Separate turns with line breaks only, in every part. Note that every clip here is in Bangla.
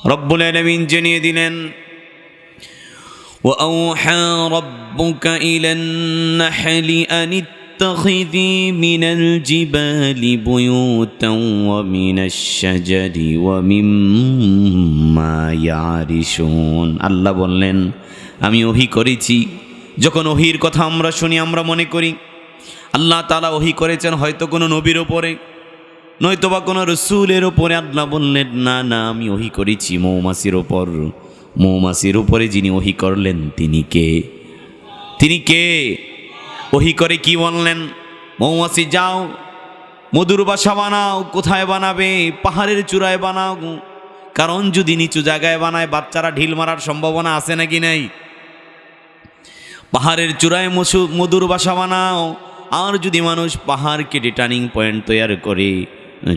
রব্বুল আলমিন জানিয়ে দিলেন وأوحى ربك إلى النحل أن اتخذي من الجبال بيوتا ومن الشجر ومما يعرشون আল্লাহ বললেন আমি ওহি করেছি যখন ওহির কথা আমরা শুনি আমরা মনে করি আল্লাহ তালা ওহি করেছেন হয়তো কোনো নবীর ওপরে নয়তো বা কোনো রসুলের ওপরে আল্লাহ বললেন, না না, আমি ওহি করেছি মৌমাছির ওপর মৌমাছির উপরে যিনি ওহি করলেন, তিনি কে? তিনি কে? ওহি করে কি বললেন? মৌমাছি যাও, মধুর বাসা বানাও, কোথায় বানাবে? পাহাড়ের চূড়ায় বানাও। কারণ যদি নিচু জায়গায় বানায়, বাচ্চারা ঢিল মারার সম্ভাবনা আছে নাকি নেই? পাহাড়ের চূড়ায় মধুর বাসা বানাও। আর যদি মানুষ পাহাড় কেটে টার্নিং পয়েন্ট তৈরি করে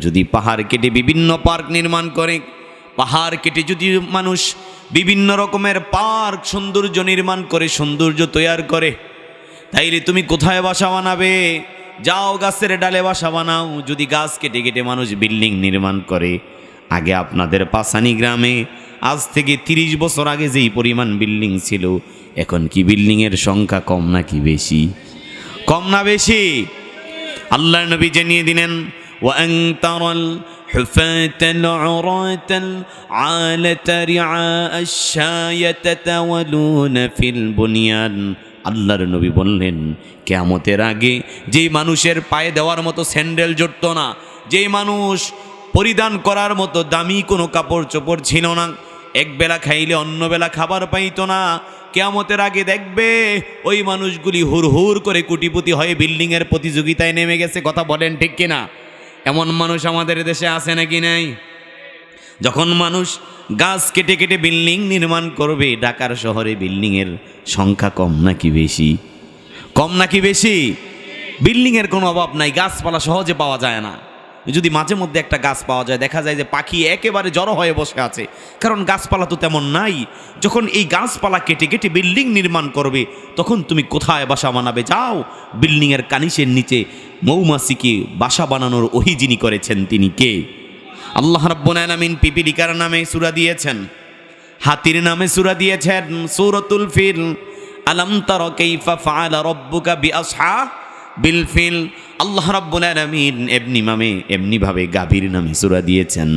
যদি পাহাড় কেটে বিভিন্ন পার্ক নির্মাণ করে, পাহাড় কেটে যদি মানুষ বিভিন্ন রকমের পার্ক সৌন্দর্য নির্মাণ করে, সৌন্দর্য তৈরি করে, তাইলে তুমি কোথায় বাসা বানাবে? যাও গাছের ডালে বাসা বানাও। যদি গাছ কেটে কেটে মানুষ বিল্ডিং নির্মাণ করে, আগে আপনাদের পাসানি গ্রামে আজ থেকে তিরিশ বছর আগে যেই পরিমাণ বিল্ডিং ছিল, এখন কি বিল্ডিংয়ের সংখ্যা কম নাকি বেশি? কম না বেশি? আল্লাহ নবী জানিয়ে দিলেন وأن ترى الحفاة العراة العالة رعاء الشاة يتولون في البنيان আল্লাহর নবী বললেন কেয়ামতের আগে যেই মানুষের পায়ে দেওয়ার মতো স্যান্ডেল জড়তো না যেই মানুষ পরিধান করার মতো দামি কোনো কাপড় চোপড় ছিল না এক বেলা খাইলে অন্য বেলা খাবার পাইতো না কেয়ামতের আগে দেখবে ওই মানুষগুলি হুর হুর করে কুটিপুতি হয়ে বিল্ডিংয়ের প্রতিযোগিতায় নেমে গেছে কথা বলেন ঠিক কিনা এমন মানুষ আমাদের দেশে আছে নাকি নাই? যখন মানুষ গাছ কেটে কেটে বিল্ডিং নির্মাণ করবে, ঢাকার শহরে বিল্ডিংয়ের সংখ্যা কম নাকি বেশি? কম নাকি বেশি? বিল্ডিংয়ের কোনো অভাব নাই, গাছপালা সহজে পাওয়া যায় না। যদি মাঝে মধ্যে একটা গাছ পাওয়া যায়, দেখা যায় যে পাখি একেবারে জড়ো হয়ে বসে আছে। কারণ গাছপালা তো তেমন নাই। যখন এই গাছপালা কেটে কেটে বিল্ডিং নির্মাণ করবে, তখন তুমি কোথায় বাসা বানাবে? যাও, বিল্ডিংয়ের কানিসের নিচে মৌমাছিকে বাসা বানানোর ওহি যিনি করেছেন, তিনি কে? আল্লাহ রাব্বুল আলামিন পিপিলিকার নামে সূরা দিয়েছেন, হাতির নামে সূরা দিয়েছেন, সূরাতুল ফিল। আলাম তারা বিল ফিল। আল্লাহ রাব্বুল এমনি নামে, এমনি ভাবে গাভীর নামে সূরা দিয়েছেন,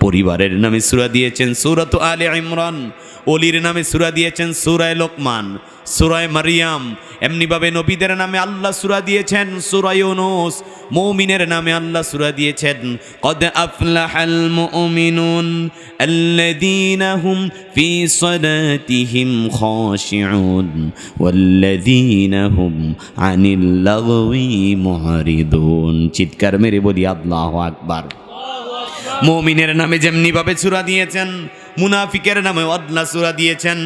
পরিবারের নামে সূরা দিয়েছেন, সূরাতু আলে ইমরান। অলির নামে সুরা দিয়েছেন সূরায়ে লোকমান, সুরায় মারিয়াম। এমনিভাবে নবীদের নামে আল্লাহ সূরা দিয়েছেন সূরা ইউনুস। মুমিনের নামে আল্লাহ সূরা দিয়েছেন। কদ আফলাহাল মুমিনুন আল্লাযীনা ফি সালাতিহিম খাশিউন, ওয়াল্লাযীনা হুম আনিল লাগওয়ি মুহরিদুন। চিৎকার মেরে বলি, আল্লাহু আকবার। মুমিনের নামে যেমনি ভাবে সূরা দিয়েছেন মুনাফিকের নামে আল্লাহ সূরা দিয়েছেন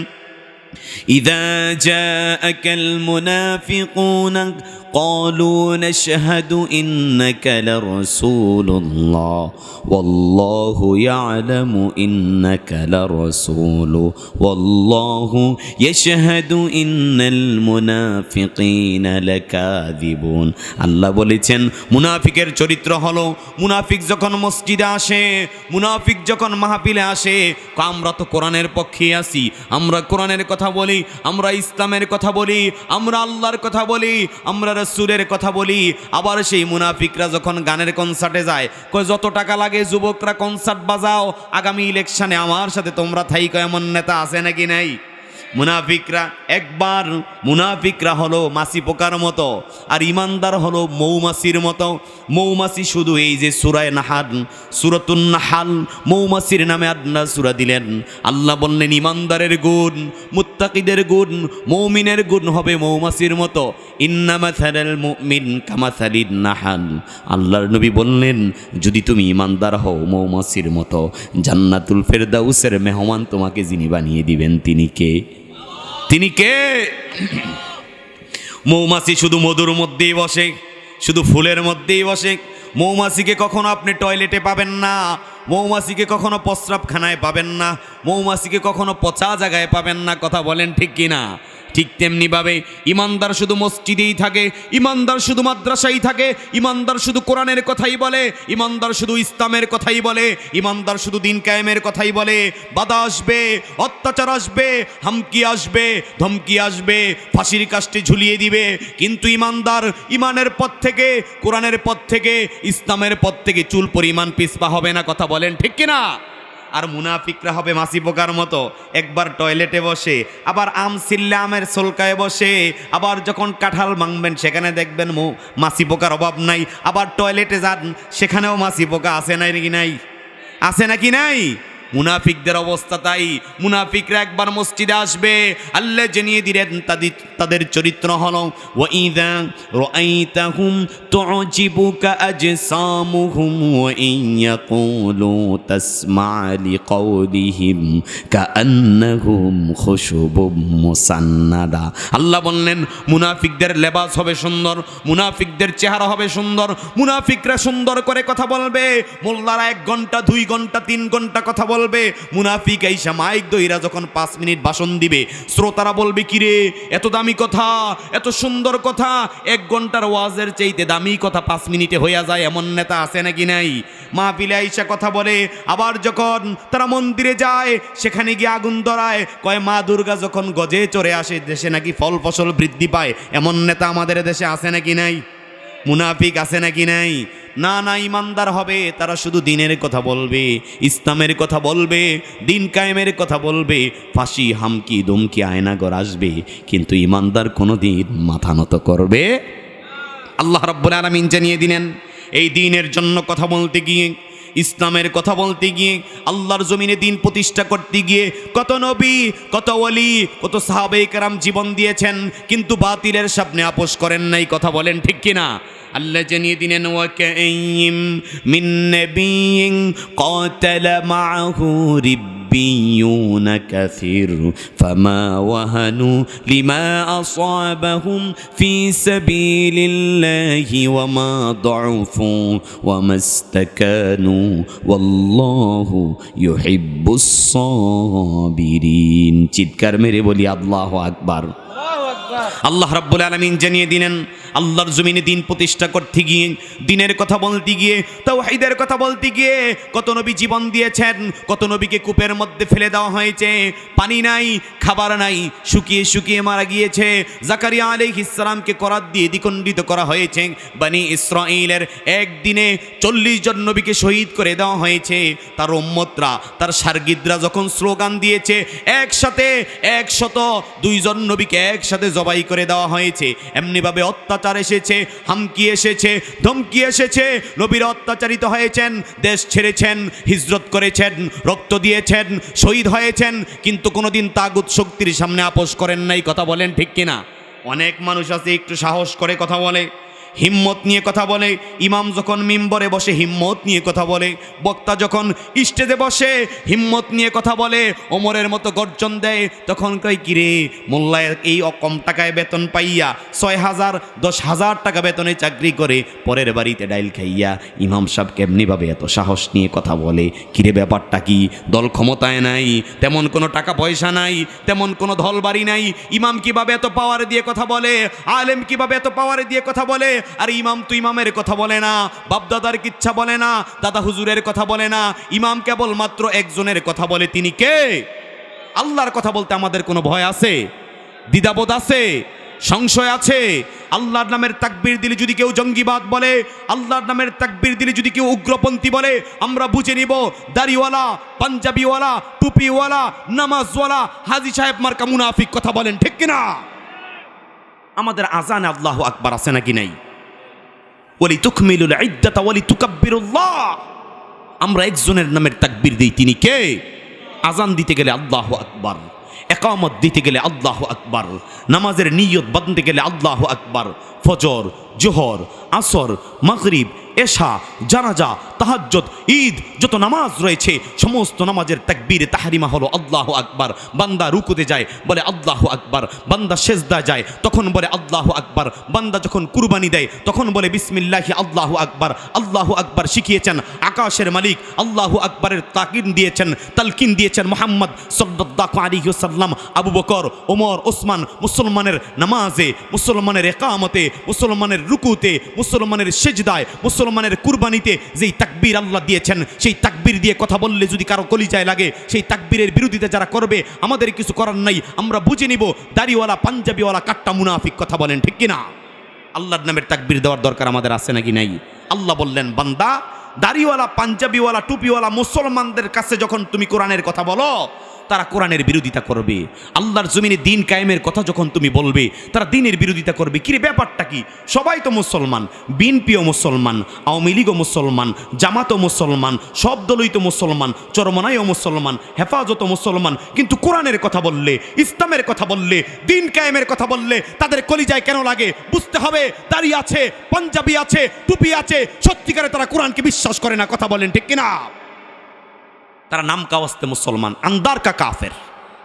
إذا جاءك المنافقون قالوا نشهد إنك لرسول الله والله يعلم إنك لرسول والله يشهد إن المنافقين لكاذبون আল্লাহ বলেছেন মুনাফিকের চরিত্র হলো মুনাফিক যখন মসজিদে আসে মুনাফিক যখন মাহফিলে আসে আমরা তো কোরআনের পক্ষে আসি আমরা কোরআনের কথা বলি আমরা ইসলামের কথা বলি আমরা আল্লাহর কথা বলি আমরা রসুলের কথা বলি, আবার সেই মুনাফিকরা যখন গানের কনসার্টে যায়, কয়, যত টাকা লাগে যুবকরা কনসার্ট বাজাও, আগামী ইলেকশনে আমার সাথে তোমরা থাইক, এমন নেতা আছে নাকি নাই? মুনাফিকরা, একবার মুনাফিকরা হলো মাছি পোকার মতো, আর ইমানদার হলো মৌমাছির মতো। মৌমাছি শুধু এই যে সুরায় নাহাল, সুরতুন নাহাল, মৌমাছির নামে আল্লাহ সুরা দিলেন। আল্লাহ বললেন, ইমানদারের গুণ, মুত্তাকিদের গুণ, মৌমিনের গুণ হবে মৌমাছির মতো। ইন্নামাথাল মুমিন কামাথালিন নাহাল। আল্লাহর নবী বললেন, যদি তুমি ইমানদার হও মৌমাছির মতো, জান্নাতুল ফেরদাউসের মেহমান তোমাকে যিনি বানিয়ে দিবেন, তিনি কে? তিনি কে? মৌমাছি শুধু মধুর মধ্যেই বসে, শুধু ফুলের মধ্যেই বসে। মৌমাছিকে কখনো আপনি টয়লেটে পাবেন না, মৌমাছিকে কখনো প্রস্রাবখানায় পাবেন না, মৌমাছিকে কখনো পচা জায়গায় পাবেন না, কথা বলেন ঠিক কি না ঠিক তেমনিভাবে ইমানদার শুধু মসজিদেই থাকে, ইমানদার শুধু মাদ্রাসাই থাকে, ইমানদার শুধু কোরআনের কথাই বলে, ইমানদার শুধু ইসলামের কথাই বলে, ইমানদার শুধু দিন কায়েমের কথাই বলে। বাধা আসবে, অত্যাচার আসবে, হামকি আসবে, ধমকি আসবে, ফাঁসির কাজটি ঝুলিয়ে দিবে। কিন্তু ইমানদার ইমানের পথ থেকে, কোরআনের পথ থেকে, ইসলামের পথ থেকে চুল পরিমাণ পিসপা হবে না, কথা বলেন ঠিক কিনা? আর মুনাফিকরা হবে মাসি পোকার মতো। একবার টয়লেটে বসে, আবার আম সিল্লা আমের সোলকায় বসে, আবার যখন কাঁঠাল মাংবেন সেখানে দেখবেন মু মাসি পোকার অভাব নাই। আবার টয়লেটে যান, সেখানেও মাসি পোকা আছে নাই নাকি নাই? আছে নাকি নাই? মুনাফিকদের অবস্থা তাই মুনাফিকরা একবার মসজিদে আসবে। আল্লাহ জানিয়ে দিলেন তাদের তাদের চরিত্র হলো ওয়াইদা রাআইতাহুম তুজিবুকা আজসামুহুম ওয়া ইয়াকুলু তাসমা লিকাউলিহিম কাআন্নাহুম খুশুবুম মুসান্নাদা। আল্লাহ বললেন, মুনাফিকদের লেবাস হবে সুন্দর, মুনাফিকদের চেহারা হবে সুন্দর, মুনাফিকরা সুন্দর করে কথা বলবে। মোল্লারা এক ঘণ্টা, দুই ঘণ্টা, তিন ঘণ্টা কথা বলবে। মুনাফিক এই মাইক দইরা যখন পাঁচ মিনিট ভাষণ দিবে, শ্রোতারা বলবে, কিরে, এত দামি কথা, এত সুন্দর কথা, এক ঘণ্টার ওয়াজের চাইতে দামি কথা পাঁচ মিনিটে হইয়া যায়, এমন নেতা আছে নাকি নাই? মাহফিলে আইসা কথা বলে, আবার যখন তারা মন্দিরে যায়, সেখানে গিয়ে আগুন ধরায়, কয়, মা দুর্গা যখন গজে চড়ে আসে, দেশে নাকি ফল ফসল বৃদ্ধি পায়, এমন নেতা আমাদের দেশে আছে নাকি নাই? মুনাফিক আছে নাকি নাই? না না, ইমানদার হবে, তারা শুধু দিনের কথা বলবে, ইসলামের কথা বলবে, দিন কায়েমের কথা বলবে, ফাঁসি, হামকি দুমকি আয়নাগর আসবে, কিন্তু ইমানদার কোনো দিন মাথা নত করবে। আল্লাহ রব্বুল আলমিন জানিয়ে দিলেন, এই দিনের জন্য কথা বলতে গিয়ে, ইসলামের কথা বলতে গিয়ে, আল্লাহর জমিনে দিন প্রতিষ্ঠা করতে গিয়ে, কত নবী, কত অলি কত সাহাবে কারাম জীবন দিয়েছেন, কিন্তু বাতিলের সামনে আপোষ করেন নাই, কথা বলেন ঠিক কিনা? حل جنيدنا وكأي من نبي قاتل معه ربيون كثير فما وهنوا لما أصابهم في سبيل الله وما ضعفوا وما استكانوا والله يحب الصابرين تذكر مري الله أكبر الله أكبر الله رب العالمين جنيه دينا আল্লাহর জমিনে দিন প্রতিষ্ঠা করতে গিয়ে, দিনের কথা বলতে গিয়ে, তাওহীদের কথা বলতে গিয়ে কত নবী জীবন দিয়েছেন, কত নবীকে কূপের মধ্যে ফেলে দেওয়া হয়েছে, পানি নাই, খাবার নাই, শুকিয়ে শুকিয়ে মারা গিয়েছে, জাকারিয়া আলাইহিস সালামকে করাত দিয়ে দ্বিখণ্ডিত করা হয়েছে, বানি ইসরাইলের একদিনে চল্লিশ জন নবীকে শহীদ করে দেওয়া হয়েছে, তার উম্মতরা, তার সার্গিদরা যখন স্লোগান দিয়েছে, একসাথে একশত দুইজন নবীকে একসাথে জবাই করে দেওয়া হয়েছে, এমনিভাবে অত্যাচার এসেছে, হামকি এসেছে, ধমকি এসেছে। নবীর অত্যাচারিত হয়েছেন, দেশ ছেড়েছেন, হিজরত করেছেন, রক্ত দিয়েছেন, শহীদ হয়েছেন, কিন্তু কোনোদিন তাগুত শক্তির সামনে আপোষ করেন নাই, কথা বলেন ঠিক কিনা? অনেক মানুষ আছে, একটু সাহস করে কথা বলে। হিম্মত নিয়ে কথা বলে, ইমাম যখন মিম্বরে বসে হিম্মত নিয়ে কথা বলে, বক্তা যখন স্টেজে বসে হিম্মত নিয়ে কথা বলে, ওমরের মতো গর্জন দেয়, তখন কই কিরে মোল্লায় এই কম টাকায় বেতন পাইয়া ছয় হাজার, দশ হাজার টাকা বেতনে চাকরি করে, পরের বাড়িতে ডাইল খাইয়া ইমাম সাহেব কেমনিভাবে এত সাহস নিয়ে কথা বলে? কিরে ব্যাপারটা কি? দল ক্ষমতায় নাই, তেমন কোনো টাকা পয়সা নাই, তেমন কোনো ধল বাড়ি নাই, ইমাম কীভাবে এত পাওয়ার দিয়ে কথা বলে? আলেম কীভাবে এত পাওয়ার দিয়ে কথা বলে? আর ইমাম তো ইমামের কথা বলে না, বাপদাদার কিচ্ছা বলে না, দাদা হুজুরের কথা বলে না, ইমাম কেবল মাত্র একজনের কথা বলে, তিনি কে? আল্লাহর কথা বলতে আমাদের কোনো ভয় আছে? দ্বিধাবোধ আছে? সংশয় আছে? আল্লাহর নামের তাকবীর দিলে যদি কেউ জঙ্গিবাদ বলে, আল্লাহর নামের তাকবীর দিলে যদি কেউ উগ্রপন্থী বলে, আমরা বুঝে নিব দাড়িওয়ালা, পাঞ্জাবিওয়ালা, টুপিওয়ালা, নামাজওয়ালা, হাজি সাহেব মার্কা মুনাফিক কথা বলেন ঠিক কিনা? আমাদের আজান আল্লাহ আকবার আছে নাকি নাই? ওলি তুকমিলুল ইদ্দাতা ওলি তুকাব্বিরুল্লাহ আমরা একজনের নামের তাকবির দিই, তিনি কে? আজান দিতে গেলে আল্লাহ আকবার, একামত দিতে গেলে আল্লাহ আকবার, নামাজের নিয়ত বাঁধতে গেলে আল্লাহ আকবার ফজর, জোহর, আসর, মাগরিব, এশা, জানাজা তাহাজ্জত ঈদ, যত নামাজ রয়েছে, সমস্ত নামাজের তাকবীর, তাহারিমা হলো আল্লাহ আকবার। বান্দা রুকুতে যায়, বলে আল্লাহ আকবার। বান্দা সেজদা যায়, তখন বলে আল্লাহ আকবার। বান্দা যখন কুরবানি দেয়, তখন বলে বিসমিল্লাহি, আল্লাহ আকবার। আল্লাহ আকবার শিখিয়েছেন, আকাশের মালিক আল্লাহ আকবরের তাকিন দিয়েছেন, তালকিন দিয়েছেন মোহাম্মদ সল্লাহ আলী সাল্লাম আবু বকর, ওমর, ওসমান, মুসলমানের নামাজে, মুসলমানের একামতে মুসলমানের রুকুতে, মুসলমানের সেজদায়, মুসলমানের কুরবানিতে যেই তাকবীর আল্লাহ দিয়েছেন, সেই তাকবীর দিয়ে কথা বললে যদি কারও কলিজায় লাগে, সেই তাকবীরের বিরোধিতা যারা করবে, আমাদের কিছু করার নাই, আমরা বুঝে নিব দাড়িওয়ালা, পাঞ্জাবিওয়ালা, কাট্টা মুনাফিক কথা বলেন, ঠিক কিনা? আল্লাহর নামের তাকবীর দেওয়ার দরকার আমাদের আছে নাকি নাই? আল্লাহ বললেন, বান্দা, দাড়িওয়ালা, পাঞ্জাবিওয়ালা, টুপিওয়ালা মুসলমানদের কাছে যখন তুমি কোরআনের কথা বলো তারা কোরআনের বিরোধিতা করবে। আল্লাহর জমিনে দিন কায়েমের কথা যখন তুমি বলবে, তারা দিনের বিরোধিতা করবে। কিরে ব্যাপারটা কি? সবাই তো মুসলমান বিনপিও মুসলমান, আওয়ামী লীগও মুসলমান, জামাতও মুসলমান, সব দলই তো মুসলমান, চরমনাইও মুসলমান, হেফাজতও মুসলমান। কিন্তু কোরআনের কথা বললে, ইসলামের কথা বললে, দিন কায়েমের কথা বললে তাদের কলিজায় কেন লাগে? বুঝতে হবে, দাড়ি আছে, পাঞ্জাবি আছে, টুপি আছে। সত্যিকারে তারা কোরআনকে বিশ্বাস করে না, কথা বলেন ঠিক কিনা? তারা নাম কাওয়াজতে মুসলমান? আন্দারকা কাফের।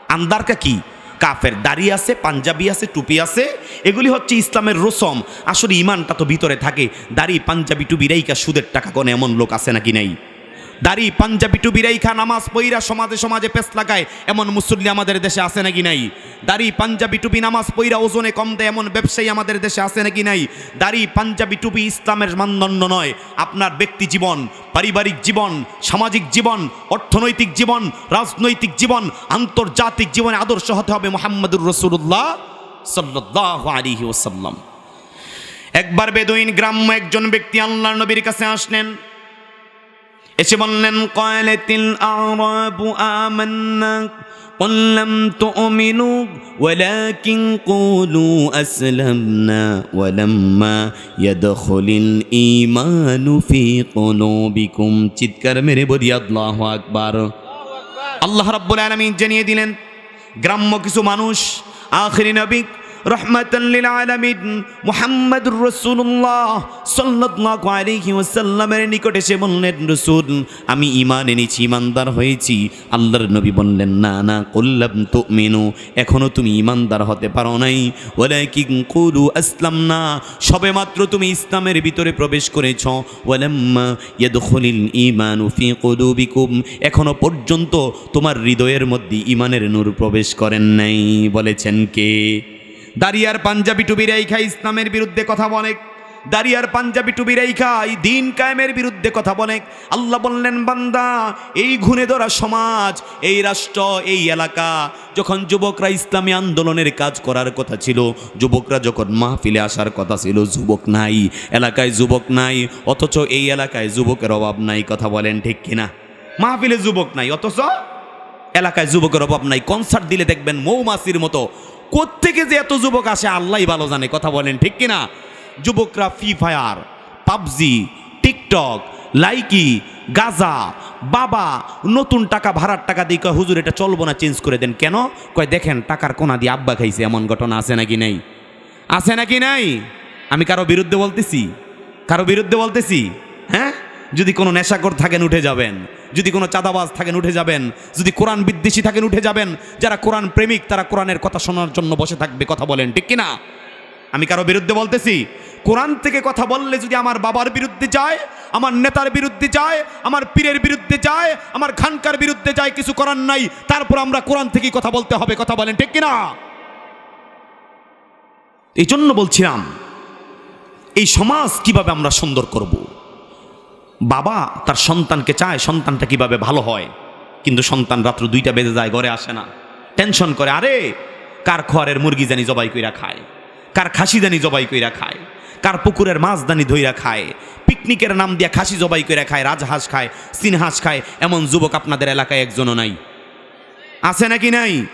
আন্দারকা কি? কাফের। দাড়ি আছে, পাঞ্জাবি আছে, টুপি আছে। এগুলি হচ্ছে ইসলামের রসম। আসলে ইমানটা তো ভিতরে থাকে। দাড়ি, পাঞ্জাবি, টুপি রেইকা সুদের টাকা, কোনো এমন লোক আছে নাকি নাই? দাড়ি পাঞ্জাবি টুবি রেইখা নামাজ পইরা সমাজে সমাজে পেস লাগায়, এমন মুসল্লি আমাদের দেশে আছে নাকি নাই? দাড়ি পাঞ্জাবি টুপি নামাজ পইরা ওজনে কম দেয়, এমন ব্যবসায়ী আমাদের দেশে আছে নাকি নাই? দাড়ি পাঞ্জাবি টুপি ইসলামের মানদণ্ড নয়, আপনার ব্যক্তি জীবন, পারিবারিক জীবন, সামাজিক জীবন, অর্থনৈতিক জীবন, রাজনৈতিক জীবন, আন্তর্জাতিক জীবনে আদর্শ হতে হবে মোহাম্মদুর রসুল্লাহ সাল্লাহ আলিহি ওসাল্লাম একবার বেদুইন গ্রাম্য একজন ব্যক্তি আল্লাহ নবীর কাছে আসলেন এসে বললেন কয়লেতিল আরাবু আমান্না قل لم تؤمنوا ولكن قولوا أسلمنا ولما يدخل الإيمان في قلوبكم চিৎকার মেরে বলি আল্লাহু আকবার আল্লাহ রাব্বুল আলামিন জানিয়ে দিলেন গ্রাম্য কিছু মানুষ আখরি নবী রহমাতাল্লিল আলামিন মুহাম্মাদুর রাসূলুল্লাহ সাল্লাল্লাহু আলাইহি ওয়াসাল্লামের নিকট এসে বললেন, রাসূল, আমি ঈমান এনেছি, ঈমানদার হয়েছি। আল্লাহর নবী বললেন, না না কুল্লাম তুমিনু, এখনও তুমি ঈমানদার হতে পারো নাই। ওয়ালাকিন কুলু আসলামনা, সবেমাত্র তুমি ইসলামের ভিতরে প্রবেশ করেছ। ওয়ালাম্মা ইয়াদখুলিল ঈমানু ফি কুলুবিকুম, এখনও পর্যন্ত তোমার হৃদয়ের মধ্যে ইমানের নূর প্রবেশ করেন নাই। বলেছেন কে? দাঁড়িয়ার পাঞ্জাবি টুবি রেখা ইসলামের বিরুদ্ধে কথা বলে। দাঁড়িয়ার পাঞ্জাবি টুবি রেখা এই দিন কায়েমের বিরুদ্ধে কথা বলে। আল্লাহ বললেন, বান্দা, এই ঘুণে ধরা সমাজ, এই রাষ্ট্র, এই এলাকা, যখন যুবকরা ইসলামী আন্দোলনের কাজ করার কথা ছিল, যুবকরা যখন মাহফিলে আসার কথা ছিল, যুবক নাই, এলাকায় যুবক নাই, অথচ এই এলাকায় যুবকের অভাব নাই, কথা বলেন ঠিক কিনা? মাহফিলে যুবক নাই, অথচ এলাকায় যুবকের অভাব নাই। কনসার্ট দিলে দেখবেন মৌমাছির মতো কোত্থেকে যে এত যুবক আসে আল্লাহ ভালো জানে, কথা বলেন ঠিক কিনা? যুবকরা free fire PUBG, TikTok, Likee, Gaza, বাবা, নতুন টাকা ভাড়ার টাকা দিয়ে কয়, হুজুর, এটা চলবো না, চেঞ্জ করে দেন। কেন? কয়, দেখেন, টাকার কোনা দিয়ে আব্বা খাইছে, এমন ঘটনা আছে নাকি নাই? আছে নাকি নাই? আমি কারও বিরুদ্ধে বলতেছি? কারও বিরুদ্ধে বলতেছি? হ্যাঁ? যদি কোনো নেশাকর থাকেন, উঠে যাবেন। যদি কোনো চাঁদাবাজ থাকেন, উঠে যাবেন। যদি কোরআন বিদ্বেষী থাকেন, উঠে যাবেন। যারা কোরআন প্রেমিক, তারা কোরআনের কথা শোনার জন্য বসে থাকবে, কথা বলেন, ঠিক কিনা? আমি কারও বিরুদ্ধে বলতেছি, কোরআন থেকে কথা বললে যদি আমার বাবার বিরুদ্ধে যায়, আমার নেতার বিরুদ্ধে যায়, আমার পীরের বিরুদ্ধে যায়, আমার খানকার বিরুদ্ধে যায়, কিছু করার নাই, তারপর আমরা কোরআন থেকেই কথা বলতে হবে, কথা বলেন, ঠিক কিনা? এই জন্য বলছিলাম, এই সমাজ কীভাবে আমরা সুন্দর করব? বাবা তার সন্তানকে চায় সন্তানটা কীভাবে ভালো হয়। কিন্তু সন্তান রাত্র দুইটা বেজে যায়, ঘরে আসে না। টেনশন করে, আরে, কার খোয়ারের মুরগি জানি জবাই কইরা খায়, কার খাসি জানি জবাই কইরা খায়, কার পুকুরের মাছ দানি ধইরা খায়, পিকনিকের নাম দিয়া খাসি জবাই কইরা খায়, রাজহাঁস খায়, সিনহাঁস খায়, এমন যুবক আপনাদের এলাকায় একজনও নাই। আছে নাকি নাই?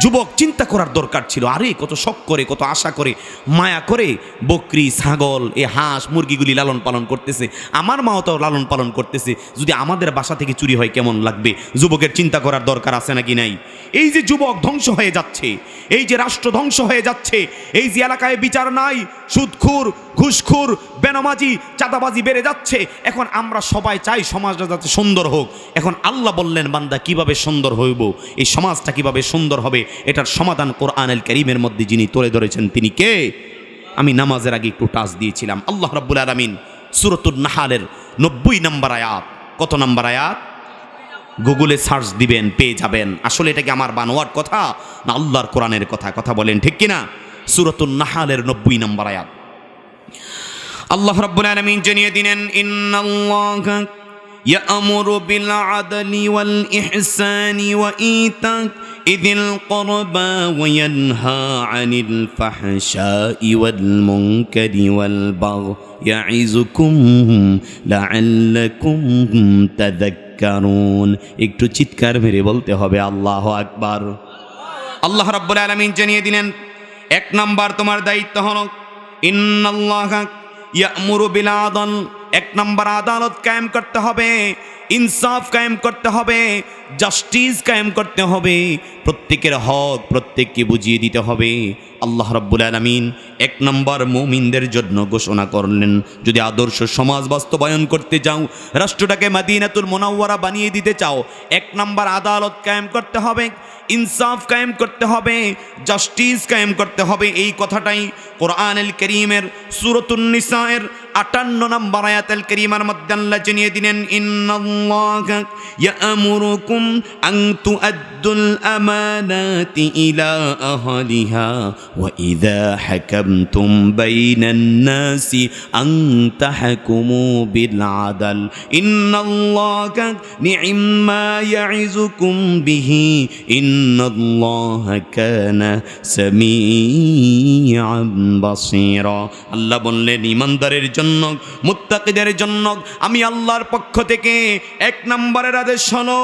যুবক চিন্তা করার দরকার ছিল। আরে, কত শখ করে, কত আশা করে, মায়া করে বকরি, ছাগল, এ হাঁস, মুরগিগুলি লালন পালন করতেছে। আমার মাও তো লালন পালন করতেছে। যদি আমাদের বাসা থেকে চুরি হয় কেমন লাগবে? যুবকের চিন্তা করার দরকার আছে নাকি নাই? এই যে যুবক ধ্বংস হয়ে যাচ্ছে, এই যে রাষ্ট্র ধ্বংস হয়ে যাচ্ছে, এই যে এলাকায় বিচার নাই, সুদখুর ঘুষখুর, বেনামাজি, চাঁদাবাজি বেড়ে যাচ্ছে। এখন আমরা সবাই চাই সমাজটা যাতে সুন্দর হোক। এখন আল্লাহ বললেন, বান্দা, কীভাবে সুন্দর হইব? এই সমাজটা কীভাবে সুন্দর হবে? এটার সমাধান কোরআনুল করিমের মধ্যে যিনি তুলে ধরেছেন, তিনি কে? আমি নামাজের আগে একটু টাচ দিয়েছিলাম। আল্লাহ রাব্বুল আলামিন সুরতুল নাহালের নব্বই নম্বর আয়াত, কত নম্বর আয়াত? গুগলে সার্চ দিবেন, পেয়ে যাবেন। আসলে এটা কি আমার বানোয়ার কথা না আল্লাহর কোরআনের কথা? কথা বলেন ঠিক কিনা? সুরতুল নাহালের নব্বই নম্বর আয়াত। আল্লাহ রাব্বুল আলামিন জানিয়ে দিলেন ইন্নাল্লাহা يأمر بالعدل والإحسان وإيتاء ذي القربى وينهى عن الفحشاء والمنكر والبغي يعظكم لعلكم تذكرون একটু চিৎকার মেরে বলতে হবে আল্লাহ আকবার আল্লাহ রাব্বুল আলামিন জানিয়ে দিলেন এক নাম্বার তোমার দায়িত্ব হলো ইন্নাল্লাহ ইয়ামুরু বিল আদল এক নম্বর আদালত কায়েম করতে হবে। ইনসাফ কায়েম করতে হবে, জাস্টিস কায়েম করতে হবে, প্রত্যেকের হক প্রত্যেককে বুঝিয়ে দিতে হবে। আল্লাহ রাব্বুল আলামিন এক নম্বর মুমিনদের জন্য ঘোষণা করলেন, যদি আদর্শ সমাজ বাস্তবায়ন করতে চাও, রাষ্ট্রটাকে মাদিনাতুল মোনাওয়ারা বানিয়ে দিতে চাও, এক নম্বর আদালত কায়েম করতে হবে, ইনসাফ কায়েম করতে হবে, জাস্টিস কায়েম করতে হবে। এই কথাটাই কোরআনুল করিমের সুরতুন নিসায়ের আটান্ন নম্বর আয়াতুল করিমার মধ্যে আল্লাহ জানিয়ে দিলেন ইন্নাল্লাহা ইয়ামুরুকুম আন তুআদ্দুল আমানাতি ইলা আহলিহা ওয়া ইযা হাকামতুম বাইনান নাসি আন তাহকুমু বিল আদল ইন্নাল্লাহা নি'ম্মা ইয়াইযুকুম বিহি ইন্নাল্লাহা কানা সামিআন বাসীরা আল্লাহ বললেন, ইমানদারের জন্য, মুত্তাকিদের জন্য আমি আল্লাহর পক্ষ থেকে এক নম্বরের আদেশ হলো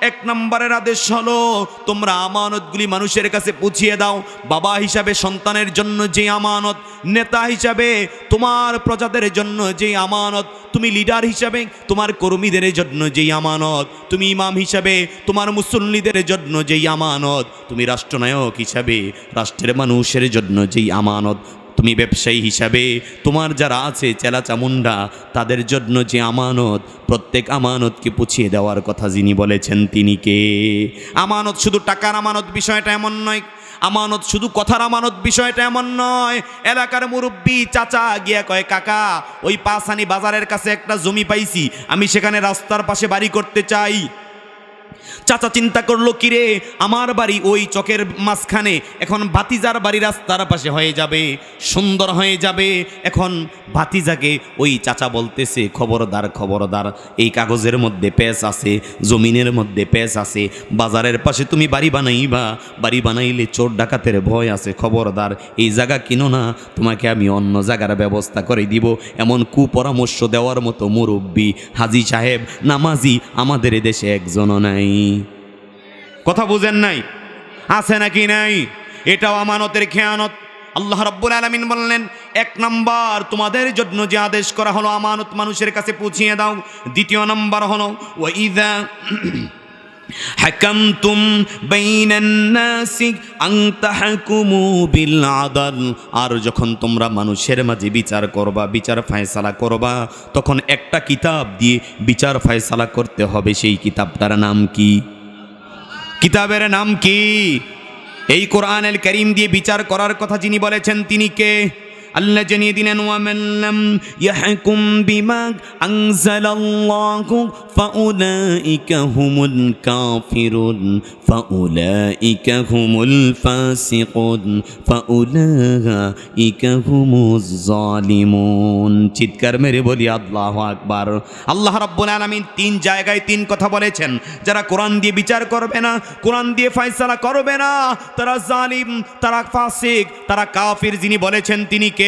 এক নম্বরের আদেশ হলো তোমরা আমানতগুলি মানুষের কাছে পুছিয়ে দাও। বাবা হিসাবে সন্তানের জন্য যে আমানত, নেতা হিসাবে তোমার প্রজাদের জন্য যে আমানত, তুমি লিডার হিসাবে তোমার কর্মীদের জন্য যেই আমানত, তুমি ইমাম হিসাবে তোমার মুসল্লিদের জন্য যেই আমানত, তুমি রাষ্ট্রনায়ক হিসাবে রাষ্ট্রের মানুষের জন্য যেই আমানত তুমি ব্যবসায়ী হিসাবে তোমার যারা আছে চেলা চামুন্ডা তাদের জন্য যে আমানত, প্রত্যেক আমানতকে পুছিয়ে দেওয়ার কথা যিনি বলেছেন তিনি কে? আমানত শুধু টাকার আমানত বিষয়টা এমন নয়, আমানত শুধু কথার আমানত বিষয়টা এমন নয়, এলাকার মুরব্বী, চাচা, গিয়া কয়, কাকা, ওই পাসানি বাজারের কাছে একটা জমি পাইছি, আমি সেখানে রাস্তার পাশে বাড়ি করতে চাই। চাচা চিন্তা করল, কিরে, আমার বাড়ি ওই চকের মাঝখানে। এখন ভাতিজার বাড়ি রাস্তার পাশে হয়ে যাবে, সুন্দর হয়ে যাবে। এখন ভাতিজাকে ওই চাচা বলতেছে, খবরদার খবরদার, এই কাগজের মধ্যে পেস আছে, জমিনের মধ্যে পেস আছে। বাজারের পাশে তুমি বাড়ি বানাইবা, বাড়ি বানাইলে চোর ডাকাতের ভয় আছে। খবরদার, এই জায়গা কিনো না, তোমাকে আমি অন্য জায়গার ব্যবস্থা করে দিব। এমন কুপরামর্শ দেওয়ার মতো মুরব্বী হাজি সাহেব, নামাজি আমাদের দেশে একজনও নাই। কথা বুঝেন নাই? আছে নাকি নাই? এটাও আমানতের খেয়ানত। আল্লাহ রব্বুল আলমিন বললেন, এক নম্বর, তোমাদের জন্য যে আদেশ করা হলো আমানত মানুষের কাছে পৌঁছিয়ে দাও। দ্বিতীয় নম্বর হলো ওয়াইদা হাকামতুম বাইনান নাসি আন তাহকুমু বিল আদল। আর যখন তোমরা মানুষের মাঝে বিচার করবা, বিচার ফয়সালা করবা, তখন একটা কিতাব দিয়ে বিচার ফয়সালা করতে হবে। সেই কিতাবটার নাম কি? কিতাবের নাম কি? এই কোরআন কোরআনুল করিম দিয়ে বিচার করার কথা যিনি বলেছেন, তিনি কে? আল্লাহ জানিয়ে দিলেন, ওয়ামান লাম ইয়াহকুম বিমা আনজালাল্লাহু ফাউলাইকা হুমুল কাফিরুন, ফাউলাইকা হুমুল ফাসিকুন, ফাউলাইকা হুমুজ জালিমুন। চিৎকার মেরে বলি, আল্লাহু আকবার। আল্লাহ রাব্বুল আলামিন তিন জায়গায় তিন কথা বলেছেন। যারা কোরআন দিয়ে বিচার করবে না, কোরআন দিয়ে ফয়সালা করবে না, তারা জালিম, তারা ফাসিক, তারা কাফির যিনি বলেছেন তিনি কে?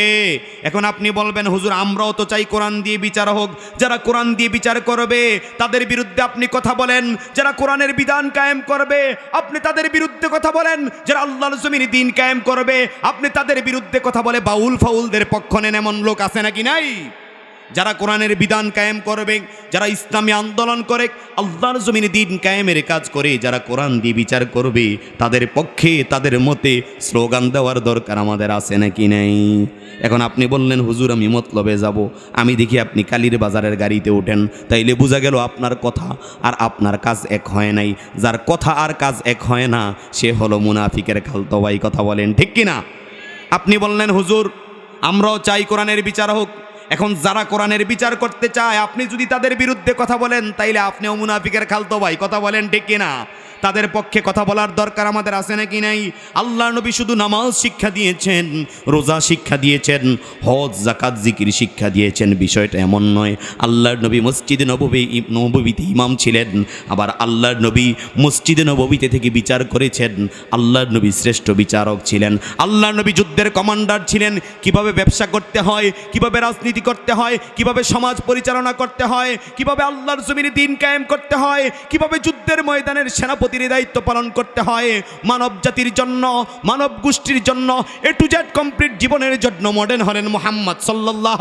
এখন আপনি বলবেন, হুজুর, আমরাও তো চাই কোরআন দিয়ে বিচার হোক। যারা কোরআন দিয়ে বিচার করবে, তাদের বিরুদ্ধে আপনি কথা বলেন। যারা কোরআনের বিধান কায়েম করবে, আপনি তাদের বিরুদ্ধে কথা বলেন। যারা আল্লাহর জমির দিন কায়েম করবে, আপনি তাদের বিরুদ্ধে কথা বলে বাউল ফাউলদের পক্ষ নেন। এমন লোক আছে নাকি নাই? যারা কোরআনের বিধান কায়েম করবে, যারা ইসলামী আন্দোলন করে, আল্লাহর জমিনে দিন কায়েমের কাজ করে, যারা কোরআন দিয়ে বিচার করবে, তাদের পক্ষে, তাদের মতে স্লোগান দেওয়ার দরকার আমাদের আছে নাকি নাই? এখন আপনি বললেন, হুজুর, আমি মতলবে যাব। আমি দেখি আপনি কালীর বাজারের গাড়িতে ওঠেন। তাইলে বোঝা গেল আপনার কথা আর আপনার কাজ এক হয় নাই। যার কথা আর কাজ এক হয় না, সে হলো মুনাফিকের খালতবাই কথা বলেন ঠিক কিনা? আপনি বললেন, হুজুর, আমরাও চাই কোরআনের বিচার হোক। এখন যারা কোরআনের বিচার করতে চায়, আপনি যদি তাদের বিরুদ্ধে কথা বলেন, তাইলে আপনিও মুনাফিকের খালতো ভাই। কথা বলেন ঠিক কিনা? তাদের পক্ষে কথা বলার দরকার আমাদের আছে নাকি নাই? আল্লাহ নবী শুধু নামাজ শিক্ষা দিয়েছেন, রোজা শিক্ষা দিয়েছেন, হজ জাকাত জিকির শিক্ষা দিয়েছেন। বিষয়টা এমন নয়। আল্লাহর নবী মসজিদে নববী নববীতে ইমাম ছিলেন, আবার আল্লাহর নবী মসজিদে নববীতে থেকে বিচার করেছেন। আল্লাহর নবী শ্রেষ্ঠ বিচারক ছিলেন। আল্লাহর নবী যুদ্ধের কমান্ডার ছিলেন। কীভাবে ব্যবসা করতে হয়, কীভাবে রাজনীতি করতে হয়, কীভাবে সমাজ পরিচালনা করতে হয়, কীভাবে আল্লাহর জমিনে দিন কায়েম করতে হয়, কীভাবে যুদ্ধের ময়দানের সেনাপতির দায়িত্ব পালন করতে হয়। মানব জাতির জন্য, মানব গোষ্ঠীর জন্য এ টু জেড কমপ্লিট জীবনের জন্য মডেন হলেন মোহাম্মদ সাল্লাল্লাহ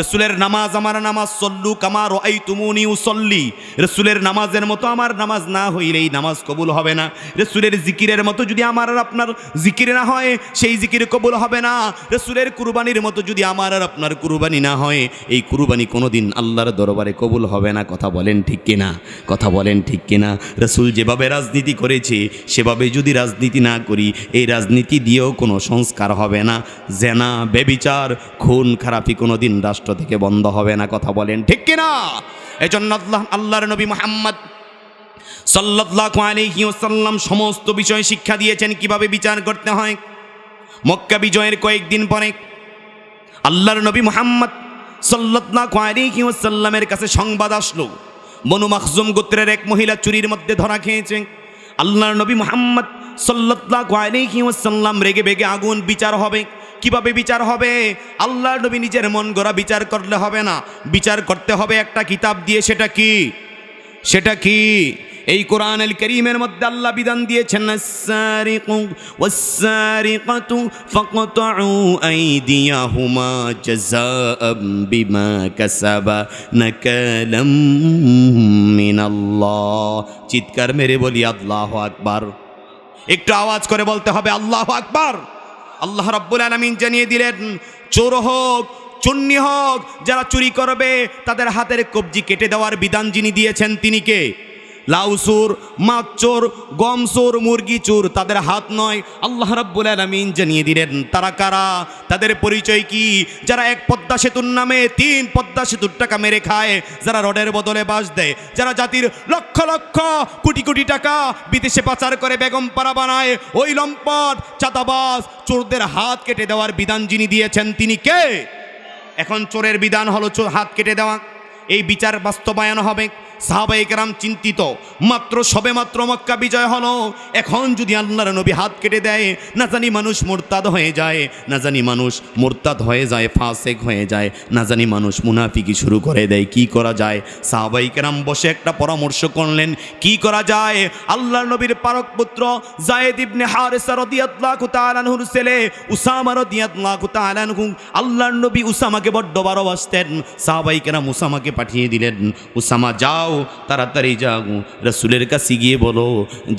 রসুলের নামাজ, আমার নামাজ সল্লু কামার এই তুমুনি উসল্লি। রসুলের নামাজের মতো আমার নামাজ না হইলেই নামাজ কবুল হবে না। রসুলের জিকিরের মতো যদি আমার আর আপনার জিকির না হয়, সেই জিকির কবুল হবে না। রসুলের কুরবানির মতো যদি আমার আর আপনার কুরবানি না হয়, এই কুরবানি কোনোদিন আল্লাহর দরবারে কবুল হবে না। কথা বলেন ঠিক কিনা? কথা বলেন ঠিক কিনা? রসুল যেভাবে রাজনীতি করেছে, সেভাবে যদি রাজনীতি না করি, এই রাজনীতি দিয়েও কোনো সংস্কার হবে না। জেনা বেবিচার খুন, খারাপি কোনো দিন রাষ্ট্র থেকে বন্ধ হবে না কথা বলেন, ঠিক কিনা? এজন্য আল্লাহ, আল্লাহর নবী মোহাম্মদ ওয়াসাল্লাম সমস্ত বিষয় শিক্ষা দিয়েছেন কীভাবে বিচার করতে হয়। মক্কা বিজয়ের কয়েকদিন পরে আল্লাহর নবী মোহাম্মদ সাল্লাল্লাহু আলাইহি ওয়াসাল্লামের কাছে সংবাদ আসলো। বনু মাখজুম গোত্রের এক মহিলা চুরির মধ্যে ধরা খেয়েছে। আল্লাহর নবী মোহাম্মদ সাল্লাল্লাহু আলাইহি ওয়াসাল্লাম রেগে বেগে আগুন বিচার হবে। কীভাবে বিচার হবে? আল্লাহ নবী নিজের মন গড়া বিচার করলে হবে না। বিচার করতে হবে একটা কিতাব দিয়ে, সেটা কি? সেটা কি? এই কোরআন আল করিমের মধ্যে আল্লাহ বিধান দিয়েছেন চিৎকার মেরে বলি, আল্লাহ আকবার। একটু আওয়াজ করে বলতে হবে, আল্লাহ আকবার। আল্লাহ রাব্বুল আলমিন জানিয়ে দিলেন, চোর হোক, চুন্নি হোক, যারা চুরি করবে, তাদের হাতের কবজি কেটে দেওয়ার বিধান যিনি দিয়েছেন তিনি কে? লাউ চোর মাছ চোর গম চোর মুরগি চোর তাদের হাত নয়। আল্লাহ রাব্বুল আলামিন জানিয়ে দিলেন, তারা কারা? তাদের পরিচয় কি? যারা এক পদ্মা সেতুর নামে তিন পদ্মা সেতুর টাকা মেরে খায়, যারা রডের বদলে বাস দেয়, যারা জাতির লক্ষ লক্ষ কোটি কোটি টাকা বিদেশে পাচার করে বেগম পাড়া বানায়, ওই লম্পট, চাঁদাবাজ, চোরদের হাত কেটে দেওয়ার বিধান যিনি দিয়েছেন, তিনি কে? এখন চোরের বিধান হলো চোর, হাত কেটে দেওয়া। এই বিচার বাস্তবায়ন হবে। সাহাবাইকেরাম চিন্তিত, মাত্র সবে মাত্র মক্কা বিজয় হলো। এখন যদি আল্লাহর নবী হাত কেটে দেয়, না জানি মানুষ মোরতাদ হয়ে যায়, না জানি মানুষ মোরতাদ হয়ে যায়, ফাসেক হয়ে যায়, না জানি মানুষ মুনাফিকি শুরু করে দেয়, কি করা যায়? সাহাবাইকেরাম বসে একটা পরামর্শ করলেন, কি করা যায়? আল্লাহর নবীর পারক পুত্র জায়েদ ইবনে হারেসা রাদিয়াল্লাহু তাআলা আনহুর ছেলে উসামা রাদিয়াল্লাহু তাআলা আনহু, আল্লাহর নবী উসামাকে বড্ড ভালোবাসতেন। সাহাবাইকেরাম উসামাকে পাঠিয়ে দিলেন, উসামা, যাও তাড়াতাড়ি যাও। রসুলের কাছে গিয়ে বলো,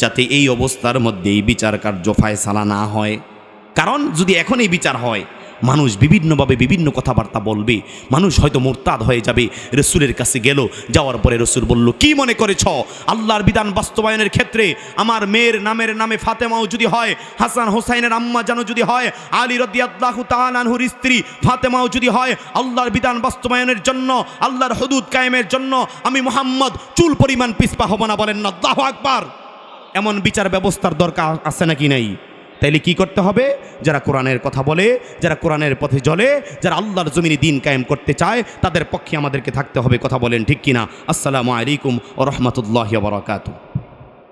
যাতে এই অবস্থার মধ্যেই বিচার কার্য ফায়সালা না হয়। কারণ যদি এখন এই বিচার হয় মানুষ বিভিন্নভাবে বিভিন্ন কথাবার্তা বলবে। মানুষ হয়তো মোরতাদ হয়ে যাবে। রসুলের কাছে গেল, যাওয়ার পরে রসুল বলল, কি মনে করেছ? আল্লাহর বিধান বাস্তবায়নের ক্ষেত্রে আমার মেয়ের নামের নামে ফাতেমাও যদি হয়, হাসান হোসাইনের আম্মা যেন যদি হয়, আলী রদিয়াল্লাহু তালানহুর স্ত্রী ফাতেমাও যদি হয়, আল্লাহর বিধান বাস্তবায়নের জন্য, আল্লাহর হদুদ কায়েমের জন্য আমি মোহাম্মদ চুল পরিমাণ পিসপা হব না বলেন না। আল্লাহু আকবার! এমন বিচার ব্যবস্থার দরকার আছে নাকি নাই? তাইলে কি করতে হবে? যারা কোরআনের কথা বলে, যারা কোরআনের পথে চলে, যারা আল্লাহর জমিনে দিন কায়েম করতে চায়, তাদের পক্ষে আমাদেরকে থাকতে হবে, কথা বলেন ঠিক কিনা? আসসালামু আলাইকুম ও রহমতুল্লাহ বরকাতু